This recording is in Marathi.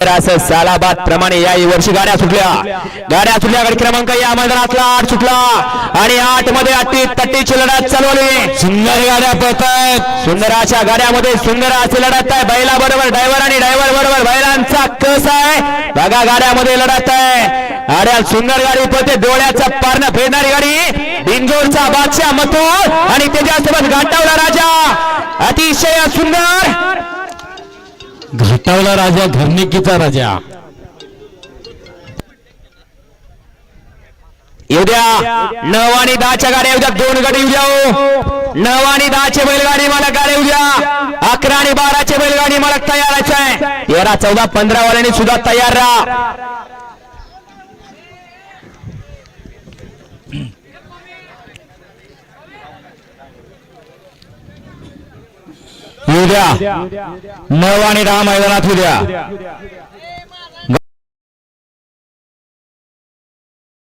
सालाबाद प्रमाणे या वर्षी गाड्या सुटल्या. गाड्या सुटल्या गाडी क्रमांक या मैदानातला आठ सुटला. आणि आठमध्ये अति तट्टीची लढत चालवली. सुंदर गाड्या पळतायत. सुंदर अशा गाड्यामध्ये सुंदर असे लढत आहे. बैला बरोबर ड्रायव्हर आणि ड्रायव्हर बरोबर बैलांचा कस आहे? बघा गाड्यामध्ये लढत आहे. अड्या सुंदर गाडी पळते. डोळ्याचा पारणं फेडणारी गाडी. डिंगोरचा बादशाह मतूर आणि त्याच्यासोबत घाटावला राजा. अतिशय सुंदर. घाटावला राजा घरनिकीचा राजा. येऊ द्या नऊ आणि दहाच्या गाड्या येऊ द्या दोन गाडी येऊ द्या हो. नऊ आणि दहाचे बैलगाडी मला गाड्या येऊ द्या अकरा आणि बाराचे बैलगाडी मला तयारच आहे. तेरा चौदा पंधरा वाल्यांनी सुद्धा तयार राहा. येऊ द्या नऊ आणि दहा मैदानात येऊ द्या